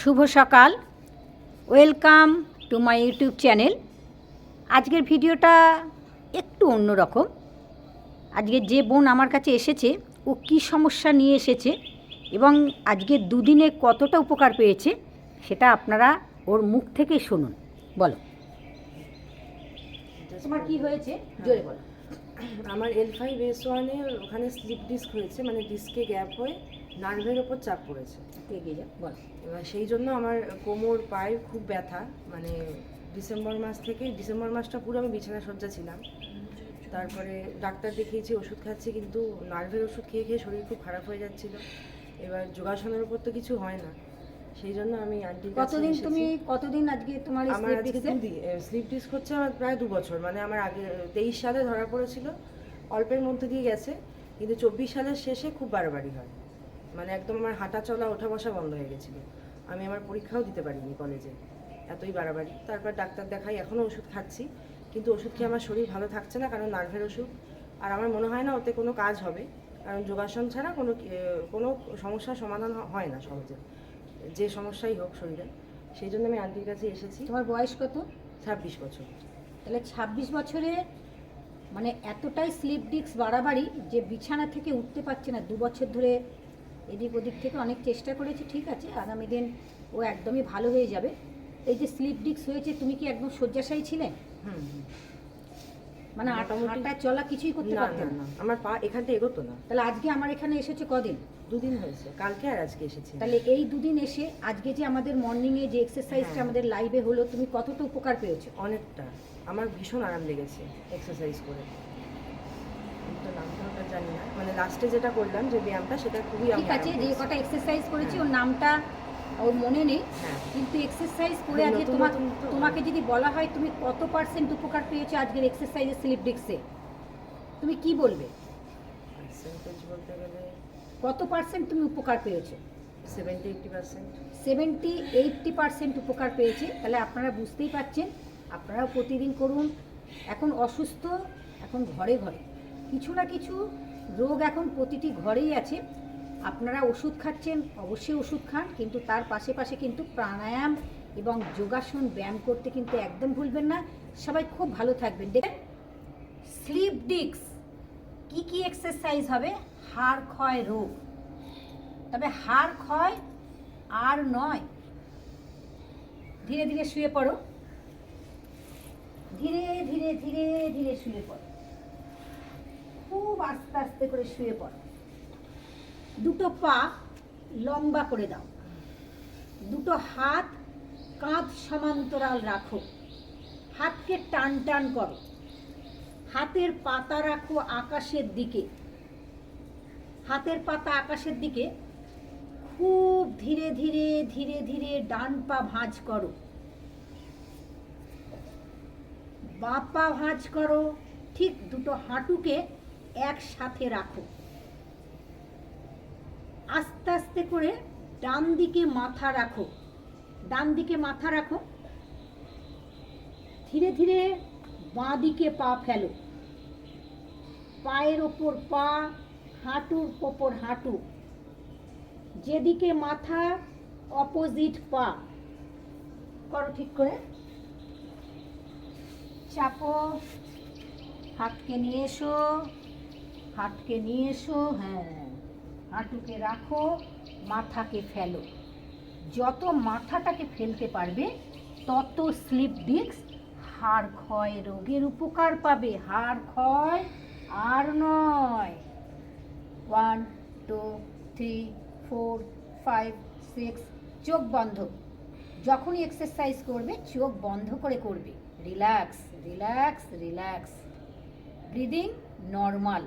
শুভ সকাল। Welcome to my YouTube channel আজকের ভিডিওটা একটু অন্যরকম। আজকে যে বোন আমার কাছে এসেছে, ও কী সমস্যা নিয়ে এসেছে এবং আজকে দুদিনে কতটা উপকার পেয়েছে, সেটা আপনারা ওর মুখ থেকে শুনুন। বলো। তোমার কি হয়েছে? জোরে বলো। আমার এল ফাইভ এস ওয়ানে ওখানে স্লিপ ডিস্ক হয়েছে মানে ডিস্কে গ্যাপ হয়ে। নার্ভের ওপর চাপ পড়েছে। এগিয়ে যাও বলো। এবার সেই জন্য আমার কোমর পায়ে খুব ব্যথা। মানে ডিসেম্বর মাস থেকে ডিসেম্বর মাসটা পুরো আমি বিছানা সজ্জা ছিলাম। তারপরে ডাক্তার দেখিয়েছি ওষুধ খাচ্ছি কিন্তু নার্ভের ওষুধ খেয়ে খেয়ে শরীর খুব খারাপ হয়ে যাচ্ছিল। এবার যোগাসনের উপর তো কিছু হয় না। সেই জন্য আমি আন্টির কাছে কতদিন তুমি কতদিন আজকে তোমার আমার আজকে স্লিপ ডিস্ক হচ্ছে আমার প্রায় দু বছর। মানে আমার আগে তেইশ সালে ধরা পড়েছিল। অল্পের মধ্যে দিয়ে গেছে। কিন্তু চব্বিশ সালের শেষে খুব বাড়াবাড়ি হয়। মানে একদম আমার হাঁটা চলা ওঠা বসা বন্ধ হয়ে গেছিল। আমি আমার পরীক্ষাও দিতে পারিনি কলেজে। এতই বাড়াবাড়ি। তারপর ডাক্তার দেখাই এখনও ওষুধ খাচ্ছি। কিন্তু ওষুধ খেয়ে আমার শরীর ভালো থাকছে না কারণ নার্ভের ওষুধ। আর আমার মনে হয় না ওতে কোনো কাজ হবে। কারণ যোগাসন ছাড়া কোনো কোনো সমস্যার সমাধান হয় না সহজে। যে সমস্যাই হোক শরীরে। সেই জন্য আমি আন্টির কাছে এসেছি। তোমার বয়স কত? ছাব্বিশ বছর। তাহলে ছাব্বিশ বছরে মানে এতটাই স্লিপ ডিস্ক বাড়াবাড়ি যে বিছানা থেকে উঠতে পারছে না দু বছর ধরে এদিক ওদিক থেকে অনেক চেষ্টা করেছে ঠিক আছে আগামী দিন ও একদমই ভালো হয়ে যাবে। এই যে স্লিপ ডিস্ক হয়েছে তুমি কি একদম শয্যাশায়ী ছিলে? হুম। মানে হাঁটা চলা কিছুই করতে না পারতে না আমার পা এখানটা এগোতো না। তাহলে আজকে আমার এখানে এসেছে কদিন? দুদিন হয়েছে কালকে আর আজকে এসেছে। তাহলে এই দুদিন এসে আজকে যে আমাদের মর্নিংয়ে যে এক্সারসাইজটা হ্যাঁ। আমাদের লাইভে হলো তুমি কতটা উপকার পেয়েছ? অনেকটা। আমার ভীষণ আরাম লেগেছে এক্সারসাইজ করে। আমি নামটা ওটা জানি না। মানে লাস্টে যেটা করলাম যে ব্যায়ামটা সেটা খুবই ঠিক আছে যে। কটা এক্সারসাইজ করেছি ওর হ্যাঁ। নামটা ওর মনে নেই হ্যাঁ। কিন্তু এক্সারসাইজ করে আজকে তোমার তোমাকে যদি বলা হয় তুমি কত পার্সেন্ট উপকার পেয়েছ আজকের এক্সারসাইজে স্লিপ ডিস্কে তুমি কি বলবে? বলতে গেলে কত পার্সেন্ট তুমি উপকার পেয়েছ? Seventy eighty percent seventy eighty percent উপকার পেয়েছে তাহলে আপনারা বুঝতেই পারছেন আপনারাও প্রতিদিন করুন। এখন অসুস্থ এখন ঘরে ঘরে। কিছু না কিছু রোগ এখন প্রতিটি ঘরেই আছে। আপনারা ওষুধ খাচ্ছেন, অবশ্যই ওষুধ খান, কিন্তু তার পাশে পাশে কিন্তু প্রাণায়াম এবং যোগাসন, ব্যায়াম করতে কিন্তু একদম ভুলবেন না। সবাই খুব ভালো থাকবেন। দেখেন স্লিপ ডিস্ক কি কি এক্সারসাইজ হবে? হাড় ক্ষয় রোগ। তবে হাড় ক্ষয় আর নয়। ধীরে ধীরে শুয়ে পড়ো। ধীরে ধীরে ধীরে ধীরে শুয়ে পড়ো। খুব আস্তে আস্তে করে শুয়ে পড়ো। দুটো পা লম্বা করে দাও। দুটো হাত কাঁধ সমান্তরাল রাখো। হাতকে টান টান করো। হাতের পাতা রাখো আকাশের দিকে। হাতের পাতা আকাশের দিকে। খুব ধীরে ধীরে ধীরে ধীরে ডান পা ভাঁজ করো। বাঁ পা ভাঁজ করো। ঠিক দুটো হাঁটুকে একসাথে রাখো। আস্তে আস্তে করে ডান দিকে মাথা রাখো। ডান দিকে মাথা রাখো। ধীরে ধীরে বাঁ দিকে পা ফেলো। পায়ের ওপর পা, হাঁটুর ওপর হাঁটু। যেদিকে মাথা, অপোজিট পা। করো ঠিক করে। চাপো, হাতকে নিয়ে এসো। হাতকে নিয়ে এসো হ্যাঁ হাঁটুকে রাখো, মাথাকে ফেলো। যত মাথাটাকে ফেলতে পারবে, তত স্লিপ ডিস্ক হাড় ক্ষয় রোগের উপকার পাবে। হাড় ক্ষয় আর নয়। One, two, three, four, five, six, চোখ বন্ধ। যখনই এক্সারসাইজ করবে, চোখ বন্ধ করে করবে। Relax relax relax. Breathing normal.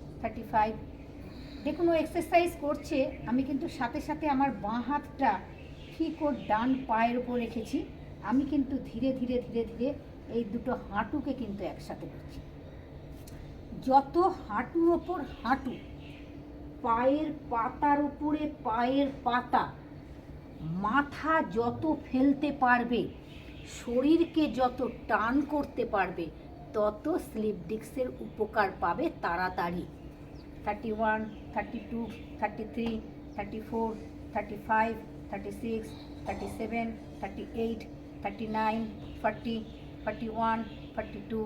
thirty five দেখুন, ও এক্সারসাইজ করছে। আমি কিন্তু সাথে সাথে আমার বাঁ হাতটা ঠিক ওর ডান পায়ের উপর রেখেছি। আমি কিন্তু ধীরে ধীরে ধীরে ধীরে এই দুটো হাঁটুকে কিন্তু একসাথে করছি। যত হাঁটুর ওপর হাঁটু, পায়ের পাতার উপরে পায়ের পাতা, মাথা যত ফেলতে পারবে, শরীরকে যত টান করতে পারবে, তত স্লিপ ডিস্কের উপকার পাবে তাড়াতাড়ি। Thirty one thirty two thirty three thirty four thirty five thirty six thirty seven thirty eight thirty nine forty forty one forty two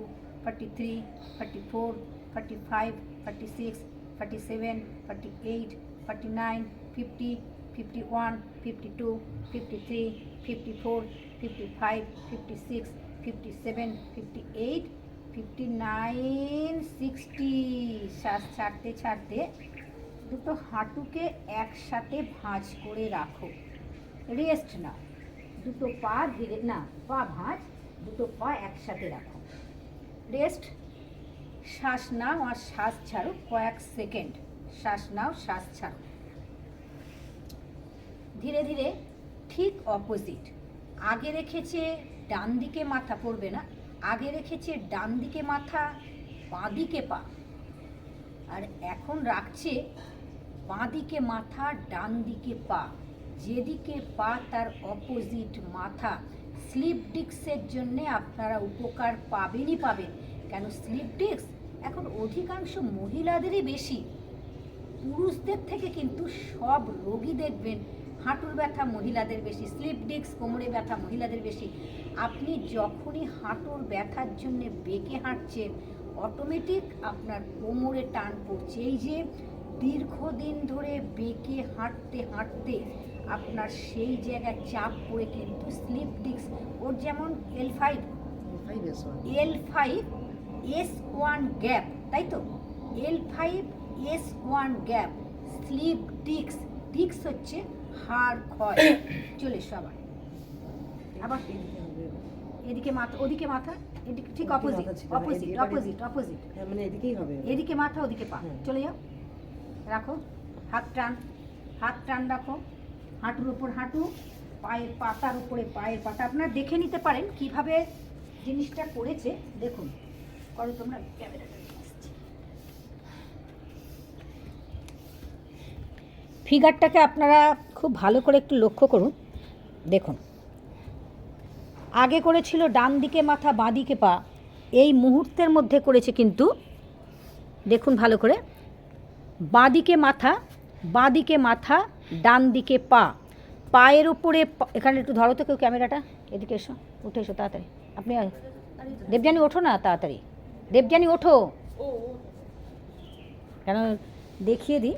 forty three forty four forty five forty six forty seven forty eight forty nine fifty fifty one fifty two fifty three fifty four fifty five fifty six fifty seven fifty eight fifty nine sixty শ্বাস ছাড়তে ছাড়তে দুটো হাঁটুকে একসাথে ভাঁজ করে রাখো। Rest নাও। দুটো পা ধীরে না, পা ভাঁজ, দুটো পা একসাথে রাখো। রেস্ট শ্বাস নাও আর শ্বাস ছাড়ো কয়েক সেকেন্ড। শ্বাস নাও, শ্বাস ছাড়ো। ধীরে ধীরে ঠিক অপোজিট আগে রেখেছে ডান দিকে মাথা পড়বে না আগে রেখেছে ডান দিকে মাথা বাঁ দিকে পা। আর এখন রাখছে বাঁ দিকে মাথা ডান দিকে পা। যেদিকে পা, তার অপোজিট মাথা। স্লিপ ডিস্কের জন্যে আপনারা উপকার পাবেনই পাবেন। কেন স্লিপ ডিস্ক এখন অধিকাংশ মহিলাদেরই বেশি। পুরুষদের থেকে কিন্তু সব রোগী দেখবেন। হাঁটুর ব্যথা মহিলাদের বেশি স্লিপ ডিস্ক কোমরে ব্যথা মহিলাদের বেশি। আপনি যখনই হাঁটুর ব্যথার জন্য বেঁকে হাঁটছেন অটোমেটিক আপনার কোমরে টান পড়ছে। এই যে দীর্ঘদিন ধরে বেঁকে হাঁটতে হাঁটতে আপনার সেই জায়গায় চাপ পড়ে কিন্তু স্লিপ ডিস্ক ওর যেমন L five L five S one gap তাই তো? L five S one gap slip ডিক্স ডিক্স হচ্ছে হাড় ক্ষয় চলে সবার আবার। এদিকে মাথা ওদিকে মাথা এদিকে ঠিক অপোজিট অপোজিট অপোজিট অপোজিট হ্যাঁ মানে এদিকেই হবে এদিকে মাথা ওদিকে পা। চলে যাও। রাখো। হাত টান হাত টান রাখো। হাঁটুর উপর হাঁটু পায়ের পাতার উপরে পায়ের পাতা। আপনারা দেখে নিতে পারেন কীভাবে জিনিসটা করেছে। দেখুন। করো তোমরা ক্যামেরাটা নিয়ে আসছি। ফিগারটাকে আপনারা খুব ভালো করে একটু লক্ষ্য করুন। দেখুন। আগে করেছিল ডান দিকে মাথা বাঁ দিকে পা। এই মুহূর্তের মধ্যে করেছে কিন্তু, দেখুন ভালো করে, বাঁদিকে মাথা বাঁদিকে মাথা ডান দিকে পা। পায়ের উপরে পা- এখানে একটু ধরো তো কেউ ক্যামেরাটা, এদিকে এসো, উঠে এসো তাড়াতাড়ি। আপনি, দেবযানী ওঠো না তাড়াতাড়ি। দেবযানী ওঠো। কেন, দেখিয়ে দিই।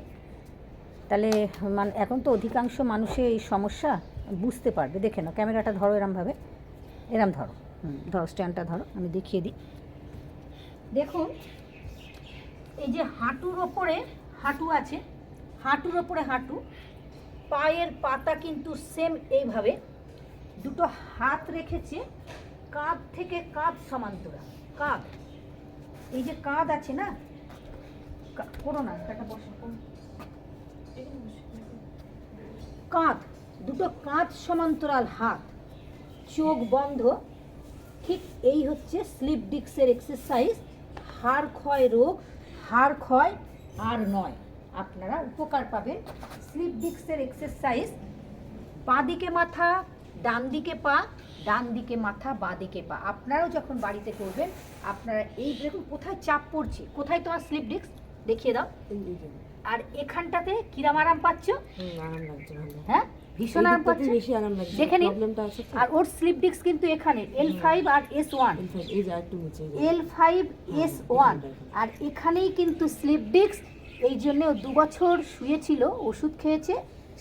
তাহলে মানে এখন তো অধিকাংশ মানুষের এই সমস্যা বুঝতে পারবে। দেখে নাও, ক্যামেরাটা ধরো এরমভাবে। এরম ধরো। হুম, ধরো, স্ট্যান্ডটা ধরো, আমি দেখিয়ে দিই। দেখুন এই যে হাঁটুর ওপরে হাঁটু আছে, হাঁটুর ওপরে হাঁটু, পায়ের পাতা কিন্তু সেম এইভাবে। দুটো হাত রেখেছে, কাঁধ থেকে কাঁধ সমান্তরা কাঁধ। এই যে কাঁধ আছে না? করো না, একটা বসো। কাঁধ, দুটো কাঁধ সমান্তরাল হাত। চোখ বন্ধ। ঠিক এই হচ্ছে স্লিপ ডিক্সের এক্সারসাইজ হাড় ক্ষয় রোগ, হাড় ক্ষয় আর নয়। আপনারা উপকার পাবেন স্লিপ ডিক্সের এক্সারসাইজ বাঁ দিকে মাথা, ডান দিকে পা, ডান দিকে মাথা, বাঁ দিকে পা। আপনারাও যখন বাড়িতে করবেন, আপনারা এই দেখুন কোথায় চাপ পড়ছে, কোথায় তোমার স্লিপ ডিস্ক? দেখিয়ে দাও। আর এখানটাতে কিরাম আরাম পাচ্ছ? হ্যাঁ? ভীষণ আরাম পাচ্ছ? বেশি আরাম লাগছে দেখে নিন। আর ওর স্লিপ ডিস্ক কিন্তু এখানে এল ফাইভ আর S one L five S one. আর এখানেই কিন্তু স্লিপ ডিস্ক এই জন্য ও দু বছর শুয়েছিল ওষুধ খেয়েছে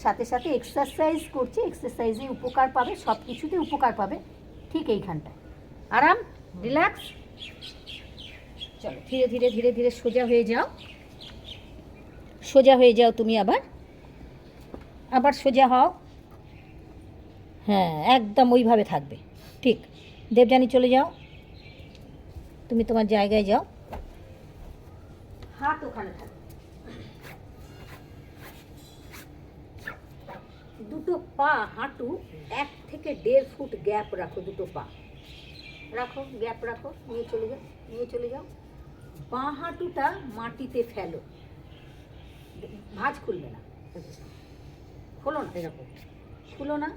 সাথে সাথে এক্সারসাইজ করছে এক্সারসাইজে উপকার পাবে সব কিছুতে উপকার পাবে ঠিক এইখানটায়। আরাম রিল্যাক্স চলো ধীরে ধীরে ধীরে ধীরে সোজা হয়ে যাও। সোজা হয়ে যাও তুমি আবার। আবার সোজা হও। হ্যাঁ একদম ওইভাবে থাকবে। ঠিক, দেবযানী চলে যাও। তুমি তোমার জায়গায় যাও। হাত ওখানে থাকবে দুটো পা হাঁটু, এক থেকে দেড় ফুট গ্যাপ রাখো দুটো পা। রাখো, গ্যাপ রাখো, নিয়ে চলে যাও, নিয়ে চলে যাও। বাঁ হাঁটুটা মাটিতে ফেলো। ভাঁজ খুলবে না। খোলো না। এরকম। খুলো না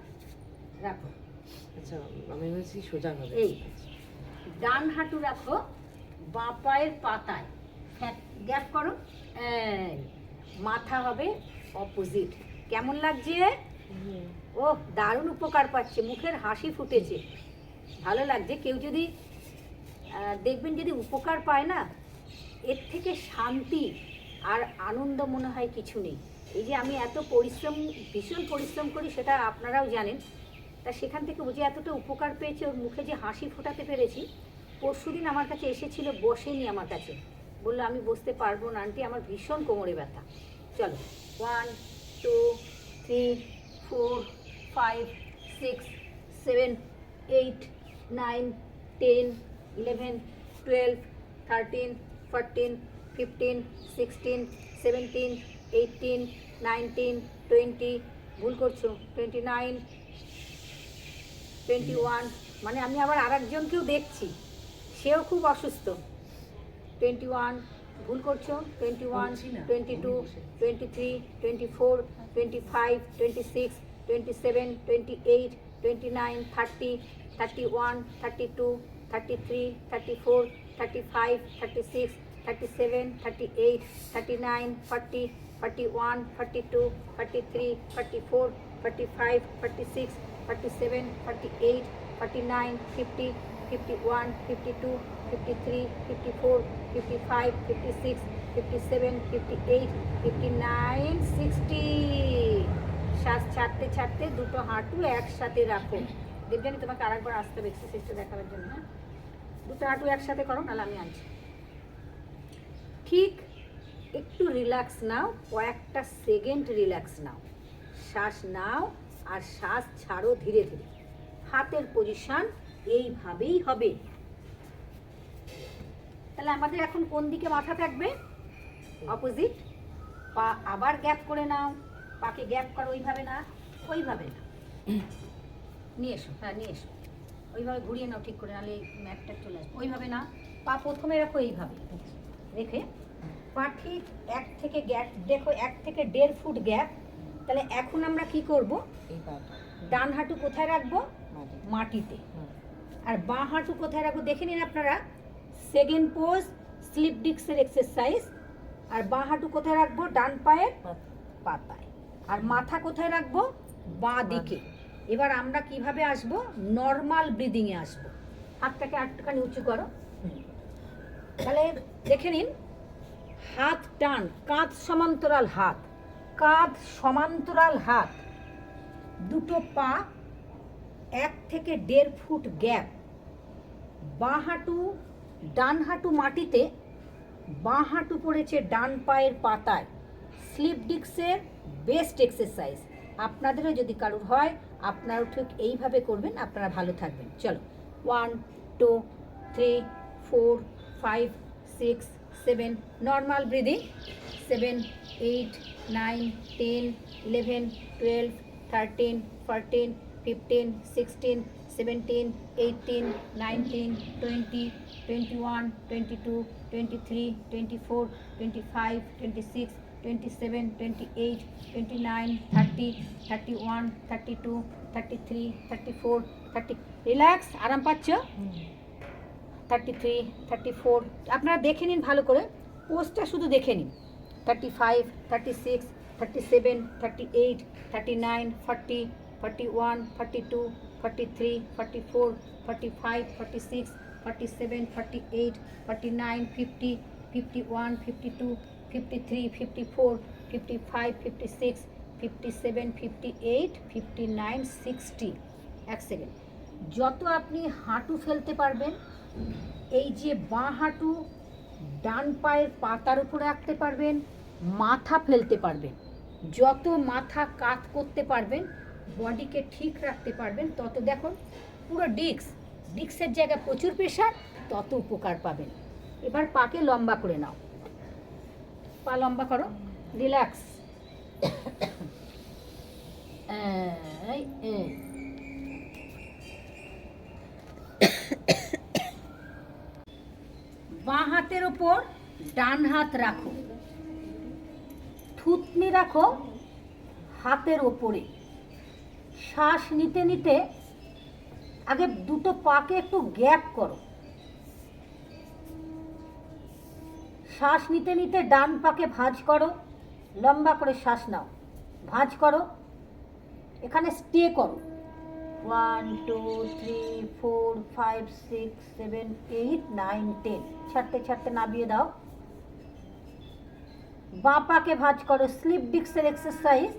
রাখো। আচ্ছা আমি ভেবেছি সোজা হবে এই। ডান হাঁটু রাখো বাঁ পায়ের পাতায়। গ্যাপ করো। মাথা হবে অপোজিট কেমন লাগছে? ও দারুণ উপকার পাচ্ছে। মুখের হাসি ফুটেছে। ভালো লাগছে। কেউ যদি দেখবেন যদি উপকার পায় না এর থেকে শান্তি আর আনন্দ মনে হয় কিছু নেই। এই যে আমি এত পরিশ্রম, ভীষণ পরিশ্রম করি সেটা আপনারাও জানেন। তা সেখান থেকে বুঝে এতটা উপকার পেয়েছে, ওর মুখে যে হাসি ফোটাতে পেরেছি, পরশুদিন আমার কাছে এসেছিল, বসেনি আমার কাছে। বলল, আমি বসতে পারব না, আন্টি, আমার ভীষণ কোমরে ব্যথা। চলো one two three four five six seven eight nine ten eleven twelve thirteen fourteen fifteen sixteen seventeen eighteen nineteen twenty ভুল করছ টোয়েন্টি নাইন টোয়েন্টি ওয়ান মানে আমি আবার আর একজনকেও দেখছি সেও খুব অসুস্থ টোয়েন্টি ওয়ান ভুল করছ twenty one twenty two. Twenty three twenty four twenty five twenty six twenty seven twenty eight twenty nine thirty thirty one thirty two thirty three thirty four thirty five thirty six thirty seven thirty eight thirty nine forty forty one forty two forty three forty four forty five forty six forty seven forty eight forty nine fifty fifty one fifty two fifty three fifty four fifty five fifty six fifty seven fifty eight fifty nine sixty শ্বাস ছাড়তে ছাড়তে দুটো হাঁটু একসাথে রাখো। দেবজানি তোমাকে আরেকবার আসতে হবে এক্সারসাইজটা দেখাবার জন্য হ্যাঁ? দুটো হাঁটু একসাথে করো, নাহলে আমি আনছি। ঠিক একটু রিল্যাক্স নাও, কয়েকটা সেকেন্ড রিল্যাক্স নাও। শ্বাস নাও আর শ্বাস ছাড়ো ধীরে ধীরে। হাতের পজিশন এইভাবেই হবে। তাহলে আমাদের এখন কোন দিকে মাথা থাকবে? অপোজিট পা আবার গ্যাপ করে নাও। পাকে গ্যাপ করো ওইভাবে না ওইভাবে না। নিয়ে এসো হ্যাঁ নিয়ে এসো। ওইভাবে ঘুরিয়ে নাও ঠিক করে, নাহলে ম্যাটটা চলে আসবে। ওইভাবে না, পা প্রথমে রাখো এইভাবে। রেখে পা ঠিক এক থেকে গ্যাপ দেখো এক থেকে দেড় ফুট গ্যাপ। তাহলে এখন আমরা কি করব? ডান হাঁটু কোথায় রাখব? মাটিতে। আর বাঁ হাঁটু কোথায় রাখব? দেখে নিন আপনারা। সেকেন্ড পোজ স্লিপ ডিক্সের এক্সারসাইজ আর বাঁ হাঁটু কোথায় রাখব? ডান পায়ের পাতা। পাতায়। আর মাথা কোথায় রাখব? বাঁ দিকে। এবার আমরা কীভাবে আসব? নর্মাল ব্রিদিংয়ে আসব। হাতটাকে আটখানি উঁচু করো। তাহলে দেখে নিন, হাত টান, কাঁধ সমান্তরাল হাত, কাঁধ সমান্তরাল হাত, দুটো পা, এক থেকে দেড় ফুট গ্যাপ, বাঁ হাঁটু, ডান হাঁটু মাটিতে, বাঁ হাঁটু পড়েছে ডান পায়ের পাতায়, স্লিপ ডিক্সের বেস্ট এক্সারসাইজ। আপনাদেরও যদি কারোর হয়, আপনারাও ঠিক এইভাবে করবেন, আপনারা ভালো থাকবেন। চলো, one, two, three, four five six seven normal breathing seven eight nine ten eleven twelve thirteen fourteen fifteen sixteen seventeen eighteen nineteen twenty twenty one twenty two twenty three twenty four twenty five twenty six twenty seven twenty eight twenty nine thirty thirty one thirty two thirty three thirty four thirty relax আরাম পাচ্ছ। Thirty three thirty four আপনারা দেখে নিন ভালো করে। পোস্টটা শুধু দেখে নিন। Thirty five thirty six thirty seven thirty eight thirty nine forty forty one forty two forty three forty four forty five forty six forty seven forty eight forty nine fifty fifty one fifty two fifty three fifty four fifty five fifty six fifty seven fifty eight fifty nine sixty এক second যত আপনি হাঁটু ফেলতে পারবেন এই যে বাঁ হাঁটু ডান পায়ের পাতার উপরে রাখতে পারবেন মাথা ফেলতে পারবেন। যত মাথা কাত করতে পারবেন বডিকে ঠিক রাখতে পারবেন তত দেখুন পুরো ডিক্স ডিক্সের জায়গায় প্রচুর প্রেশার তত উপকার পাবেন। এবার পাকে লম্বা করে নাও। পা লম্বা করো রিল্যাক্স। এই, হাতের ওপর ডান হাত রাখো। থুতনি রাখো হাতের ওপরে। শ্বাস নিতে নিতে আগে দুটো পাকে একটু গ্যাপ করো। শ্বাস নিতে নিতে ডান পাকে ভাঁজ করো। লম্বা করে শ্বাস নাও। ভাঁজ করো। এখানে স্টে করো। One two three four five six seven eight nine ten ছাড়তে ছাড়তে নামিয়ে দাও। বাঁ পাকে ভাঁজ করো। স্লিপ ডিক্সের এক্সারসাইজ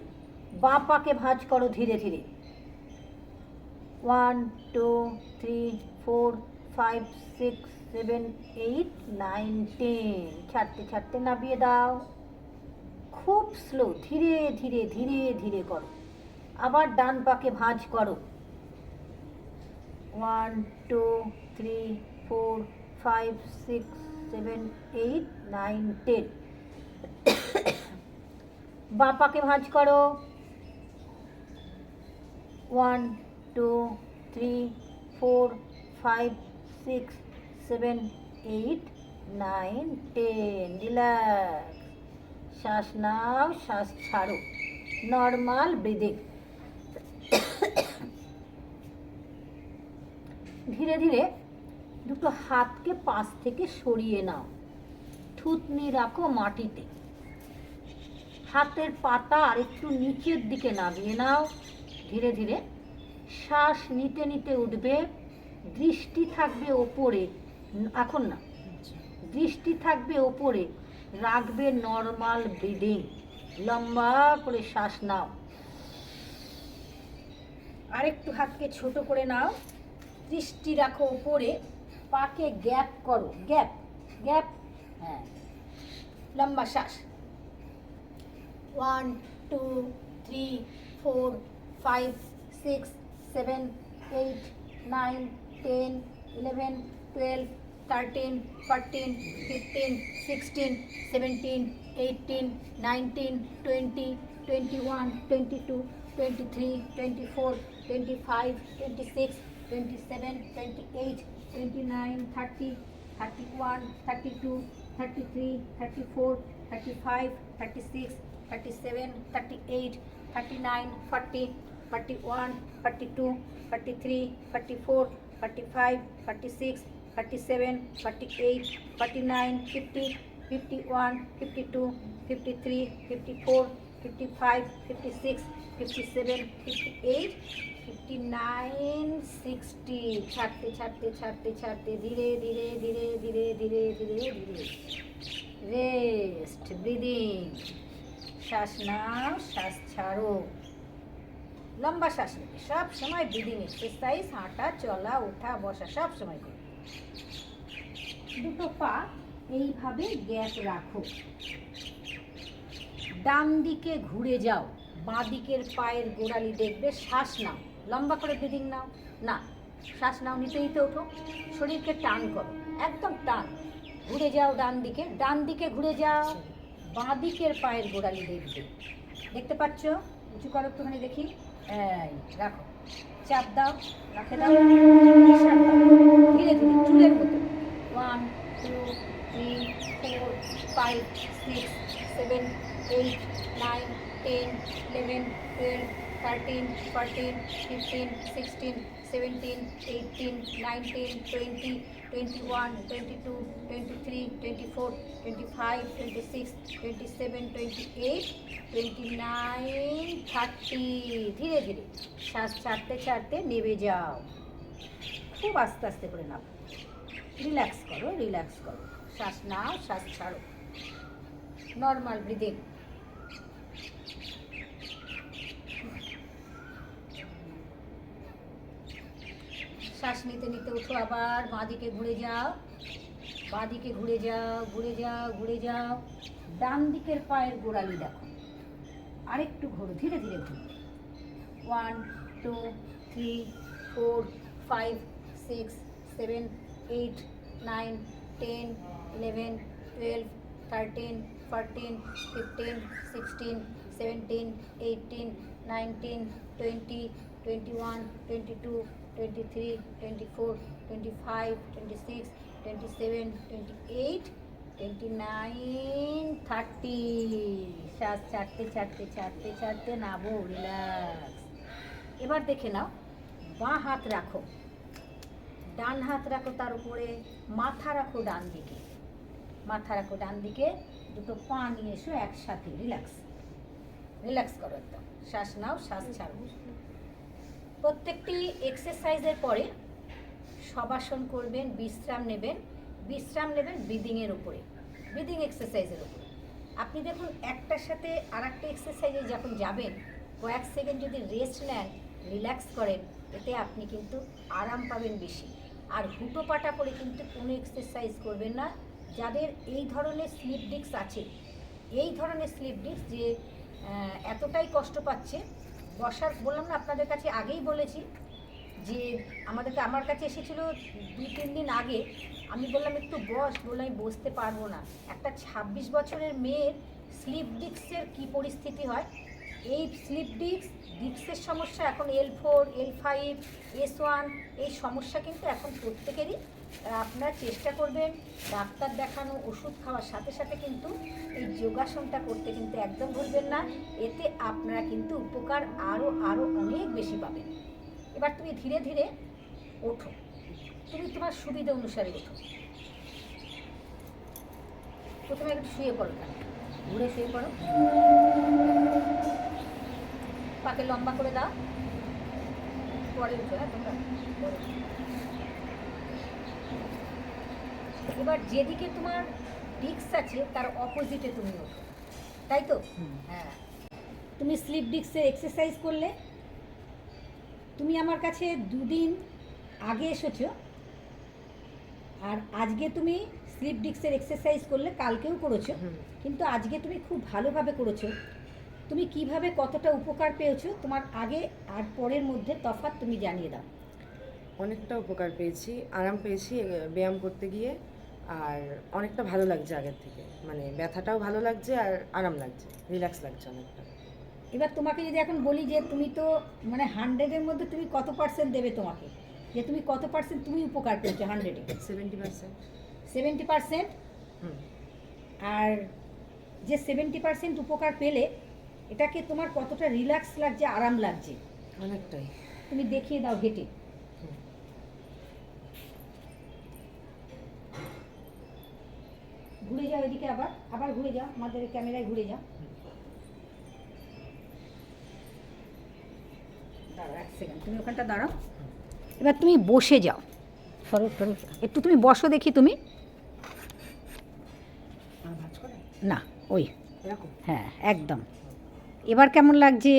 বাঁ পাকে ভাঁজ করো ধীরে ধীরে। One two three four five six seven eight nine ten ছাড়তে ছাড়তে নামিয়ে দাও। খুব স্লো ধীরে ধীরে ধীরে ধীরে করো। আবার ডান পাকে ভাঁজ করো। One, two, three, four, five, six, seven, eight, nine, ten. বাঁ পাকে ভাঁজ করো। One, two, three, four, five, six, seven, eight, nine, ten. Relax. শ্বাস নাও, শ্বাস ছাড়ো। Normal breathing. ধীরে ধীরে দুটো হাতকে পাশ থেকে সরিয়ে নাও। থুতনি রাখো মাটিতে। হাতের পাতা আর একটু নিচের দিকে নামিয়ে নাও। ধীরে ধীরে শ্বাস নিতে নিতে উঠবে। দৃষ্টি থাকবে ওপরে। এখন না। দৃষ্টি থাকবে ওপরে। রাখবে নর্মাল ব্রিদিং লম্বা করে শ্বাস নাও। আরেকটু হাতকে ছোট করে নাও। দৃষ্টি রাখো ওপরে পাকে গ্যাপ করো, গ্যাপ গ্যাপ হ্যাঁ লম্বা শ্বাস। One two three four five six seven eight nine ten eleven twelve thirteen fourteen fifteen sixteen seventeen eighteen nineteen twenty twenty one twenty two twenty three twenty four twenty five twenty six twenty seven twenty eight twenty nine thirty thirty one thirty two thirty three thirty four thirty five thirty six thirty seven thirty eight thirty nine forty forty one forty two forty three forty four forty five forty six forty seven forty eight forty nine fifty fifty one fifty two fifty three fifty four fifty five fifty six fifty seven fifty eight fifty nine sixty ছাড়তে ছাড়তে ছাড়তে ছাড়তে, ধীরে ধীরে ধীরে ধীরে ধীরে ধীরে ধীরে। রেস্ট ব্রিদিং শ্বাস নাও, শ্বাস ছাড়ো। লম্বা শ্বাস নেবে। সব সময় ব্রিদিং এক্সারসাইজ হাঁটা, চলা, ওঠা, বসা, সব সময় করবে দুটো পা এইভাবে গ্যাপ রাখো। ডান দিকে ঘুরে যাও। বাঁ দিকের পায়ের গোড়ালি দেখবে, শ্বাস নাও। লম্বা করে ব্রিদিং নাও। না, শ্বাস নাও নিতে নিতে ওঠো। শরীরকে টান করো, একদম টান। ঘুরে যাও ডান দিকে ডান দিকে ঘুরে যাও। বাঁ দিকের পায়ের গোড়ালি দেখবে। দেখতে পাচ্ছ? উঁচু করো একটুখানি দেখি। রাখো। চাপ দাও, রাখে দাও। ধীরে ধীরে, চুলের মতো। One two three four five six seven eight nine ten eleven twelve thirteen fourteen fifteen sixteen seventeen eighteen nineteen twenty twenty one twenty two twenty three twenty four twenty five twenty six twenty seven twenty eight twenty nine thirty ধীরে ধীরে। শ্বাস ছাড়তে ছাড়তে নেমে যাও। খুব আস্তে আস্তে করে নাও। রিল্যাক্স করো রিল্যাক্স করো। শ্বাস নাও, শ্বাস ছাড়ো। নর্মাল ব্রিদিং শ্বাস নিতে নিতে উঠো আবার বাঁ দিকে ঘুরে যাও বাঁ দিকে ঘুরে যাও ঘুরে যাও ঘুরে যাও। ডান দিকের পায়ের গোড়ালি দেখো, আরেকটু ঘোরো, ধীরে ধীরে ঘুরো। One two three four five six seven eight nine ten eleven twelve thirteen fourteen fifteen sixteen seventeen eighteen nineteen twenty twenty one twenty two twenty three twenty four twenty five twenty six twenty seven twenty eight twenty nine thirty শ্বাস ছাড়তে ছাড়তে ছাড়তে ছাড়তে নাবো এবার দেখে নাও, বাঁ হাত রাখো। ডান হাত রাখো তার উপরে, মাথা রাখো ডান দিকে। মাথা রাখো ডান দিকে, দুটো পা নিয়ে এসো একসাথে রিল্যাক্স রিল্যাক্স করো একদম। শ্বাস নাও, শ্বাস ছাড়ো। প্রত্যেকটি এক্সারসাইজের পরে সবাসন করবেন, বিশ্রাম নেবেন বিশ্রাম নেবেন ব্রিদিংয়ের উপরে ব্রিদিং এক্সারসাইজের উপরে। আপনি দেখুন একটার সাথে আর একটা এক্সারসাইজে যখন যাবেন, কয়েক সেকেন্ড যদি রেস্ট নেন রিল্যাক্স করেন, এতে আপনি কিন্তু আরাম পাবেন বেশি। আর হুটো পাটা করে কিন্তু কোনো এক্সারসাইজ করবেন না। যাদের এই ধরনের স্লিপ ডিস্ক আছে, এই ধরনের স্লিপ ডিস্ক যে এতটাই কষ্ট পাচ্ছে বসার বললাম না, আপনাদের কাছে আগেই বলেছি যে আমাদেরকে আমার কাছে এসেছিল দুই, তিন দিন আগে। আমি বললাম, একটু বস, বললাম আমি বসতে পারব না। একটা ছাব্বিশ বছরের মেয়ের স্লিপ ডিস্কের কী পরিস্থিতি হয়? এই স্লিপ ডিস্ক, ডিস্কের সমস্যা এখন L four L five S one এই সমস্যা কিন্তু এখন প্রত্যেকেরই আপনারা চেষ্টা করবেন ডাক্তার দেখানো, ওষুধ খাওয়ার সাথে সাথে কিন্তু এই যোগাসনটা করতে কিন্তু একদম ভুলবেন না। এতে আপনারা কিন্তু উপকার আরও আরও অনেক বেশি পাবেন। এবার তুমি ধীরে ধীরে ওঠো। তুমি তোমার সুবিধা অনুসারে ওঠো। প্রথমে একটু শুয়ে পড়ো না ঘুরে শুয়ে পড়ো। পাকে লম্বা করে দাও। পরে উঠো হ্যাঁ তোমরা। এবার যেদিকে তোমার ডিস্ক আছে তার অপোজিটে তুমি ওঠো। তাই তো? হ্যাঁ। তুমি স্লিপ ডিস্কের এক্সারসাইজ করলে তুমি আমার কাছে দুদিন আগে এসেছ আর আজকে তুমি স্লিপ ডিস্কের এক্সারসাইজ করলে কালকেও করেছ। কিন্তু আজকে তুমি খুব ভালোভাবে করেছ। তুমি কীভাবে কতটা উপকার পেয়েছ তোমার আগে আর পরের মধ্যে তফাৎ তুমি জানিয়ে দাও। অনেকটা উপকার পেয়েছি আরাম পেয়েছি ব্যায়াম করতে গিয়ে আর অনেকটা ভালো লাগছে আগের থেকে। মানে ব্যথাটাও ভালো লাগছে আর আরাম লাগছে রিল্যাক্স লাগছে অনেকটা। এবার তোমাকে যদি এখন বলি যে তুমি তো মানে হান্ড্রেডের মধ্যে তুমি কত পার্সেন্ট দেবে তোমাকে? যে তুমি কত পার্সেন্ট তুমি উপকার পেয়েছ হান্ড্রেডে সেভেন্টি পার্সেন্ট সেভেন্টি পার্সেন্ট হুম। আর যে সেভেন্টি পার্সেন্ট উপকার পেলে এটাকে তোমার কতটা রিল্যাক্স লাগছে আরাম লাগছে? অনেকটাই। তুমি দেখিয়ে দাও হেঁটে ঘুরে যাও এদিকে আবার আবার ঘুরে যাও আমাদের ক্যামেরায় ঘুরে যাও। দাঁড়াও এক সেকেন্ড তুমি ওখানটা দাঁড়াও। এবার তুমি বসে যাও। সরো সরো একটু তুমি বসো দেখি তুমি। না ওই। হ্যাঁ একদম। এবার কেমন লাগছে?